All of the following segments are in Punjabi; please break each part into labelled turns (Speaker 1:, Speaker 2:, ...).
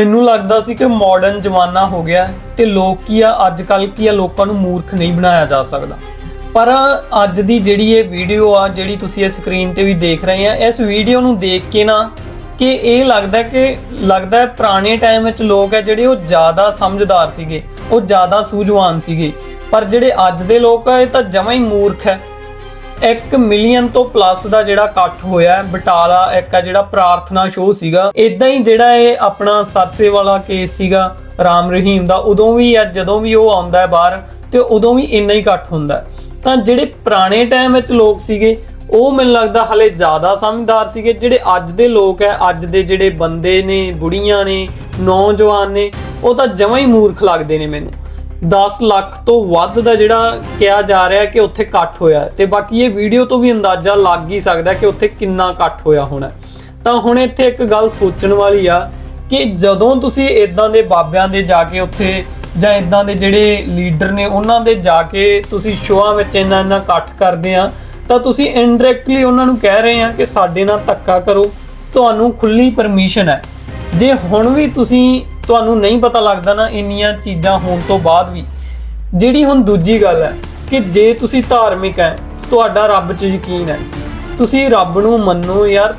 Speaker 1: ਮੈਨੂੰ ਲੱਗਦਾ ਸੀ ਕਿ ਮਾਡਰਨ ਜ਼ਮਾਨਾ ਹੋ ਗਿਆ ਹੈ ਤੇ ਲੋਕ ਕੀ ਆ ਅੱਜ ਕੱਲ ਕੀ ਆ, ਲੋਕਾਂ ਨੂੰ ਮੂਰਖ ਨਹੀਂ ਬਣਾਇਆ ਜਾ ਸਕਦਾ। ਪਰ ਅੱਜ ਦੀ ਜਿਹੜੀ ਇਹ ਵੀਡੀਓ ਆ, ਜਿਹੜੀ ਤੁਸੀਂ ਇਹ ਸਕਰੀਨ ਤੇ ਵੀ ਦੇਖ ਰਹੇ ਆ, ਇਸ ਵੀਡੀਓ ਨੂੰ ਦੇਖ ਕੇ ਨਾ ਕਿ ਇਹ ਲੱਗਦਾ ਕਿ ਲੱਗਦਾ ਹੈ ਪੁਰਾਣੇ ਟਾਈਮ ਵਿੱਚ ਲੋਕ ਹੈ ਜਿਹੜੇ ਉਹ ਜ਼ਿਆਦਾ ਸਮਝਦਾਰ ਸੀਗੇ, ਉਹ ਜ਼ਿਆਦਾ ਸੂਝਵਾਨ ਸੀਗੇ। ਪਰ ਜਿਹੜੇ ਅੱਜ ਦੇ ਲੋਕ ਆ, ਇਹ ਤਾਂ ਜਮਾਂ ਹੀ ਮੂਰਖ ਹੈ। 1 ਮਿਲੀਅਨ ਤੋਂ ਪਲੱਸ ਦਾ ਜਿਹੜਾ ਇਕੱਠ ਹੋਇਆ ਬਟਾਲਾ ਇੱਕ ਆ ਜਿਹੜਾ ਪ੍ਰਾਰਥਨਾ ਸ਼ੋਅ ਸੀਗਾ। ਇਦਾਂ ਹੀ ਜਿਹੜਾ ਇਹ ਆਪਣਾ ਸਰਸੇ ਵਾਲਾ ਕੇਸ ਸੀਗਾ, ਰਾਮ ਰਹੀਮ ਦਾ, ਉਦੋਂ ਵੀ ਆ ਜਦੋਂ ਵੀ ਉਹ ਆਉਂਦਾ ਹੈ ਬਾਹਰ, ਤੇ ਉਦੋਂ ਵੀ ਇੰਨਾ ਹੀ ਇਕੱਠ ਹੁੰਦਾ ਤਾਂ ਜਿਹੜੇ ਪੁਰਾਣੇ ਟਾਈਮ ਵਿੱਚ ਲੋਕ ਸੀਗੇ, ਉਹ ਮੈਨੂੰ ਲੱਗਦਾ ਹਲੇ ਜ਼ਿਆਦਾ ਸਮਝਦਾਰ ਸੀਗੇ, ਜਿਹੜੇ ਅੱਜ ਦੇ ਲੋਕ ਹੈ, ਅੱਜ ਦੇ ਜਿਹੜੇ ਬੰਦੇ ਨੇ, ਬੁੜੀਆਂ ਨੇ, ਨੌਜਵਾਨ ਨੇ, ਉਹ ਤਾਂ ਜਮਾਂ ਹੀ ਮੂਰਖ ਲੱਗਦੇ ਨੇ ਮੈਨੂੰ। 10 ਲੱਖ ਤੋਂ ਵੱਧ ਦਾ ਜਿਹੜਾ ਕਿਹਾ ਜਾ ਰਿਹਾ ਕਿ ਉੱਥੇ ਇਕੱਠ ਹੋਇਆ ਹੈ। ਤੇ ਬਾਕੀ ਇਹ ਵੀਡੀਓ ਤੋਂ ਵੀ ਅੰਦਾਜ਼ਾ ਲੱਗ ਹੀ ਸਕਦਾ ਕਿ ਉੱਥੇ ਕਿੰਨਾ ਇਕੱਠ ਹੋਇਆ ਹੋਣਾ ਤਾਂ ਹੁਣ ਇੱਥੇ ਇੱਕ ਗੱਲ ਸੋਚਣ ਵਾਲੀ ਆ ਕਿ ਜਦੋਂ ਤੁਸੀਂ ਇਦਾਂ ਦੇ ਬਾਬਿਆਂ ਦੇ ਜਾ ਕੇ ਉੱਥੇ ਜਾਂ ਇਦਾਂ ਦੇ ਜਿਹੜੇ ਲੀਡਰ ਨੇ ਉਹਨਾਂ ਦੇ ਜਾ ਕੇ ਤੁਸੀਂ ਸ਼ੋਆਂ ਵਿੱਚ ਇੰਨਾ ਇੰਨਾ ਇਕੱਠ ਕਰਦੇ ਆ, ਤਾਂ ਤੁਸੀਂ ਇਨਡਾਇਰੈਕਟਲੀ ਉਹਨਾਂ ਨੂੰ ਕਹਿ ਰਹੇ ਆ ਕਿ ਸਾਡੇ ਨਾਲ ਧੱਕਾ ਕਰੋ, ਤੁਹਾਨੂੰ ਖੁੱਲੀ ਪਰਮਿਸ਼ਨ ਹੈ। ਜੇ ਹੁਣ ਵੀ ਤੁਸੀਂ ਤੁਹਾਨੂੰ ਨਹੀਂ ਪਤਾ ਲੱਗਦਾ ਨਾ ਇੰਨੀਆਂ ਚੀਜ਼ਾਂ ਹੋਣ ਤੋਂ ਬਾਅਦ ਵੀ। ਜਿਹੜੀ ਹੁਣ ਦੂਜੀ ਗੱਲ ਹੈ ਕਿ ਜੇ ਤੁਸੀਂ ਧਾਰਮਿਕ ਹੈ, ਤੁਹਾਡਾ ਰੱਬ 'ਚ ਯਕੀਨ ਹੈ। ਤੁਸੀਂ ਰੱਬ ਨੂੰ ਮੰਨੋ ਯਾਰ।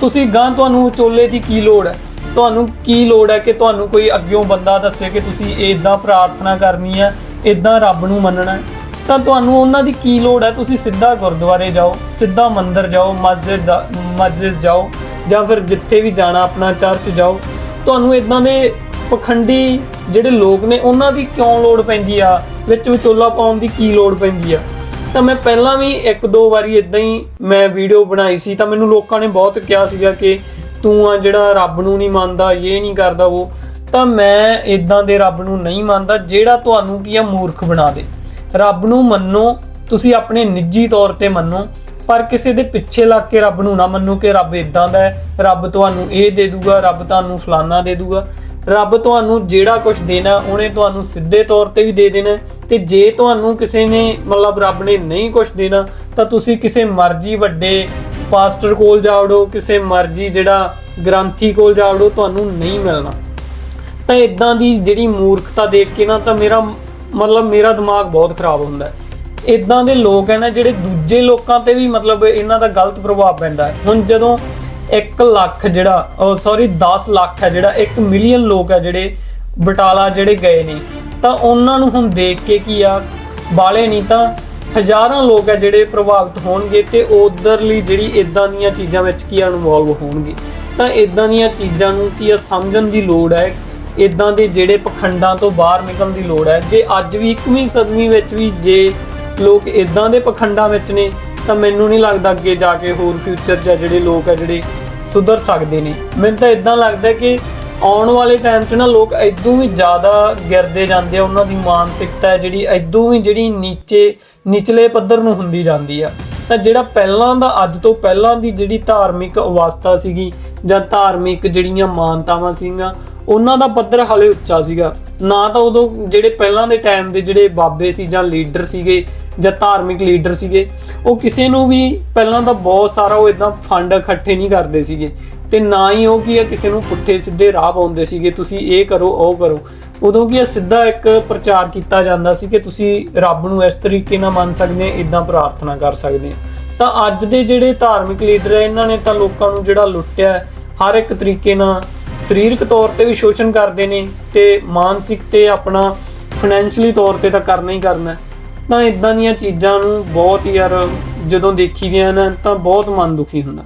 Speaker 1: ਤੁਸੀਂ ਗਾਂ ਤੁਹਾਨੂੰ ਵਿਚੋਲੇ ਦੀ ਕੀ ਲੋੜ ਹੈ? ਤੁਹਾਨੂੰ ਕੀ ਲੋੜ ਹੈ ਕਿ ਤੁਹਾਨੂੰ ਕੋਈ ਅੱਗਿਓਂ ਬੰਦਾ ਦੱਸੇ ਕਿ ਤੁਸੀਂ ਇਦਾਂ ਪ੍ਰਾਰਥਨਾ ਕਰਨੀ ਹੈ ਇਦਾਂ ਰੱਬ ਨੂੰ ਮੰਨਣਾ ਹੈ? ਤਾਂ ਤੁਹਾਨੂੰ ਉਹਨਾਂ ਦੀ ਕੀ ਲੋੜ ਹੈ? ਤੁਸੀਂ ਸਿੱਧਾ ਗੁਰਦੁਆਰੇ ਜਾਓ, ਸਿੱਧਾ ਮੰਦਿਰ ਜਾਓ, ਮਸਜਿਦ ਦਾ- ਮਸਜਿਦ ਜਾਓ ਜਾਂ ਫਿਰ ਜਿੱਥੇ ਵੀ ਜਾਣਾ, ਆਪਣਾ ਚਰਚ ਜਾਓ। ਤੁਹਾਨੂੰ ਇਦਾਂ ਦੇ ਪਖੰਡੀ ਜਿਹੜੇ ਲੋਕ ਨੇ, ਉਹਨਾਂ ਦੀ ਕਿਉਂ ਲੋੜ ਪੈਂਦੀ ਆ? ਵਿੱਚ ਵਿਚੋਲਾ ਪਾਉਣ ਦੀ ਕੀ ਲੋੜ ਪੈਂਦੀ ਆ? ਤਾਂ ਮੈਂ ਪਹਿਲਾਂ ਵੀ ਇੱਕ ਦੋ ਵਾਰੀ ਇਦਾਂ ਹੀ ਮੈਂ ਵੀਡੀਓ ਬਣਾਈ ਸੀ, ਤਾਂ ਮੈਨੂੰ ਲੋਕਾਂ ਨੇ ਬਹੁਤ ਕਿਹਾ ਸੀਗਾ ਕਿ ਤੂੰ ਆ ਜਿਹੜਾ ਰੱਬ ਨੂੰ ਨਹੀਂ ਮੰਨਦਾ, ਇਹ ਨਹੀਂ ਕਰਦਾ ਉਹ, ਤਾਂ ਮੈਂ ਇਦਾਂ ਦੇ ਰੱਬ ਨੂੰ ਨਹੀਂ ਮੰਨਦਾ, ਜਿਹੜਾ ਤੁਹਾਨੂੰ ਕੀ ਆ, ਮੂਰਖ ਬਣਾ ਦੇ। ਰੱਬ ਨੂੰ ਮੰਨੋ, ਤੁਸੀਂ ਆਪਣੇ ਨਿੱਜੀ ਤੌਰ ਤੇ ਮੰਨੋ, ਪਰ ਕਿਸੇ ਦੇ ਪਿੱਛੇ ਲੱਗ ਕੇ ਰੱਬ ਨੂੰ ਨਾ ਮੰਨੋ ਕਿ ਰੱਬ ਇਦਾਂ ਦਾ ਹੈ। ਰੱਬ ਤੁਹਾਨੂੰ ਇਹ ਦੇ ਦੂਗਾ, ਰੱਬ ਤੁਹਾਨੂੰ ਫਲਾਨਾ ਦੇ ਦੂਗਾ। ਰੱਬ ਤੁਹਾਨੂੰ ਜਿਹੜਾ ਕੁਝ ਦੇਣਾ, ਉਹਨੇ ਤੁਹਾਨੂੰ ਸਿੱਧੇ ਤੌਰ ਤੇ ਵੀ ਦੇ ਦੇਣਾ ਹੈ। ਤੇ ਜੇ ਤੁਹਾਨੂੰ ਕਿਸੇ ਨੇ, ਮਤਲਬ ਰੱਬ ਨੇ ਨਹੀਂ ਕੁਝ ਦੇਣਾ, ਤਾਂ ਤੁਸੀਂ ਕਿਸੇ ਮਰਜ਼ੀ ਵੱਡੇ ਪਾਸਟਰ ਕੋਲ ਜਾਵੜੋ ਕਿਸੇ ਮਰਜ਼ੀ ਜਿਹੜਾ ਗ੍ਰੰਥੀ ਕੋਲ ਜਾਵੜੋ ਤੁਹਾਨੂੰ ਨਹੀਂ ਮਿਲਣਾ। ਤਾਂ ਇਦਾਂ ਦੀ ਜਿਹੜੀ ਮੂਰਖਤਾ ਦੇਖ ਕੇ ਨਾ, ਤਾਂ ਮੇਰਾ ਮਤਲਬ ਮੇਰਾ ਦਿਮਾਗ ਬਹੁਤ ਖਰਾਬ ਹੁੰਦਾ ਹੈ। ਇਦਾਂ ਦੇ ਲੋਕ ਹੈ ਨਾ, ਜਿਹੜੇ ਦੂਜੇ ਲੋਕਾਂ ਤੇ ਵੀ ਮਤਲਬ ਇਹਨਾਂ ਦਾ ਗਲਤ ਪ੍ਰਭਾਵ ਪੈਂਦਾ ਹੁਣ ਜਦੋਂ 1 ਲੱਖ ਜਿਹੜਾ ਸੌਰੀ 10 ਲੱਖ ਹੈ ਜਿਹੜਾ 1 ਮਿਲੀਅਨ ਲੋਕ ਹੈ ਜਿਹੜੇ ਬਟਾਲਾ ਜਿਹੜੇ ਗਏ ਨੇ। ਤਾਂ ਉਹਨਾਂ ਨੂੰ ਹੁਣ ਦੇਖ ਕੇ ਕੀ ਆ? ਬਾਲੇ ਨਹੀਂ ਤਾਂ ਹਜ਼ਾਰਾਂ ਲੋਕ ਹੈ ਜਿਹੜੇ ਪ੍ਰਭਾਵਿਤ ਹੋਣਗੇ ਤੇ ਉਧਰਲੀ ਜਿਹੜੀ ਇਦਾਂ ਦੀਆਂ ਚੀਜ਼ਾਂ ਵਿੱਚ ਕੀ ਇਨਵੋਲਵ ਹੋਣਗੇ। ਤਾਂ ਇਦਾਂ ਦੀਆਂ ਚੀਜ਼ਾਂ ਨੂੰ ਕੀ ਆ, ਸਮਝਣ ਦੀ ਲੋੜ ਹੈ। ਇਦਾਂ ਦੇ ਜਿਹੜੇ ਪਖੰਡਾਂ ਤੋਂ ਬਾਹਰ ਨਿਕਲਣ ਦੀ ਲੋੜ ਹੈ। ਜੇ ਅੱਜ ਵੀ 21ਵੀਂ ਸਦੀ ਵਿੱਚ ਵੀ ਜੇ ਲੋਕ ਇਦਾਂ ਦੇ ਪਖੰਡਾਂ ਵਿੱਚ ਨੇ ਤਾਂ ਮੈਨੂੰ ਨਹੀਂ ਲੱਗਦਾ ਅੱਗੇ ਜਾ ਕੇ ਹੋਰ ਫਿਊਚਰ 'ਚ ਜਿਹੜੇ ਲੋਕ ਆ ਜਿਹੜੇ ਸੁਧਰ ਸਕਦੇ ਨੇ। ਮੈਨੂੰ ਤਾਂ ਇਦਾਂ ਲੱਗਦਾ ਕਿ ਆਉਣ ਵਾਲੇ ਟਾਈਮ 'ਚ ਨਾ ਲੋਕ ਇਦੋਂ ਵੀ ਜ਼ਿਆਦਾ ਗਿਰਦੇ ਜਾਂਦੇ ਆ, ਉਹਨਾਂ ਦੀ ਮਾਨਸਿਕਤਾ ਹੈ ਜਿਹੜੀ ਇਦੋਂ ਵੀ ਜਿਹੜੀ ਨੀਚੇ, ਨਿਚਲੇ ਪੱਧਰ ਨੂੰ ਹੁੰਦੀ ਜਾਂਦੀ ਆ। ਤਾਂ ਜਿਹੜਾ ਪਹਿਲਾਂ ਦਾ, ਅੱਜ ਤੋਂ ਪਹਿਲਾਂ ਦੀ ਜਿਹੜੀ ਧਾਰਮਿਕ ਅਵਸਥਾ ਸੀਗੀ ਜਾਂ ਧਾਰਮਿਕ ਜਿਹੜੀਆਂ ਮਾਨਤਾਵਾਂ ਸੀਗੀਆਂ, ਉਹਨਾਂ ਦਾ ਪੱਧਰ ਹਲੇ ਉੱਚਾ ਸੀਗਾ। ਨਾ ਤਾਂ ਉਦੋਂ ਜਿਹੜੇ ਪਹਿਲਾਂ ਦੇ ਟਾਈਮ ਦੇ ਜਿਹੜੇ ਬਾਬੇ ਸੀ ਜਾਂ ਲੀਡਰ ਸੀਗੇ ਜਾਂ ਧਾਰਮਿਕ ਲੀਡਰ ਸੀਗੇ, ਉਹ ਕਿਸੇ ਨੂੰ ਵੀ ਪਹਿਲਾਂ ਤਾਂ ਬਹੁਤ ਸਾਰਾ ਉਹ ਇਦਾਂ ਫੰਡ ਇਕੱਠੇ ਨਹੀਂ ਕਰਦੇ ਸੀਗੇ ਤੇ ਨਾ ਹੀ ਉਹ ਕੀ ਆ, ਕਿਸੇ ਨੂੰ ਪੁੱਠੇ ਸਿੱਧੇ ਰਾਹ ਪਾਉਂਦੇ ਸੀਗੇ, ਤੁਸੀਂ ਇਹ ਕਰੋ, ਉਹ ਕਰੋ। ਉਦੋਂ ਕੀ ਆ, ਸਿੱਧਾ ਇੱਕ ਪ੍ਰਚਾਰ ਕੀਤਾ ਜਾਂਦਾ ਸੀ ਕਿ ਤੁਸੀਂ ਰੱਬ ਨੂੰ ਇਸ ਤਰੀਕੇ ਨਾਲ ਮੰਨ ਸਕਦੇ ਆ ਇਦਾਂ ਪ੍ਰਾਰਥਨਾ ਕਰ ਸਕਦੇ ਆ। ਤਾਂ ਅੱਜ ਦੇ ਜਿਹੜੇ ਧਾਰਮਿਕ ਲੀਡਰ ਆ, ਇਹਨਾਂ ਨੇ ਤਾਂ ਲੋਕਾਂ ਨੂੰ ਜਿਹੜਾ ਲੁੱਟਿਆ, ਹਰ ਇੱਕ ਤਰੀਕੇ ਨਾਲ ਸਰੀਰਕ ਤੌਰ ਤੇ ਵੀ ਸ਼ੋਸ਼ਣ ਕਰਦੇ ਨੇ ਤੇ ਮਾਨਸਿਕ ਤੇ ਆਪਣਾ ਫਾਈਨੈਂਸ਼ੀਅਲੀ ਤੌਰ ਤੇ ਤਾਂ ਕਰਨਾ ਹੀ ਕਰਨਾ। ਤਾਂ ਇਦਾਂ ਦੀਆਂ ਚੀਜ਼ਾਂ ਨੂੰ ਬਹੁਤ ਯਾਰ ਜਦੋਂ ਦੇਖੀ ਦੀਆਂ ਨਾ ਤਾਂ ਬਹੁਤ ਮਨ ਦੁਖੀ ਹੁੰਦਾ।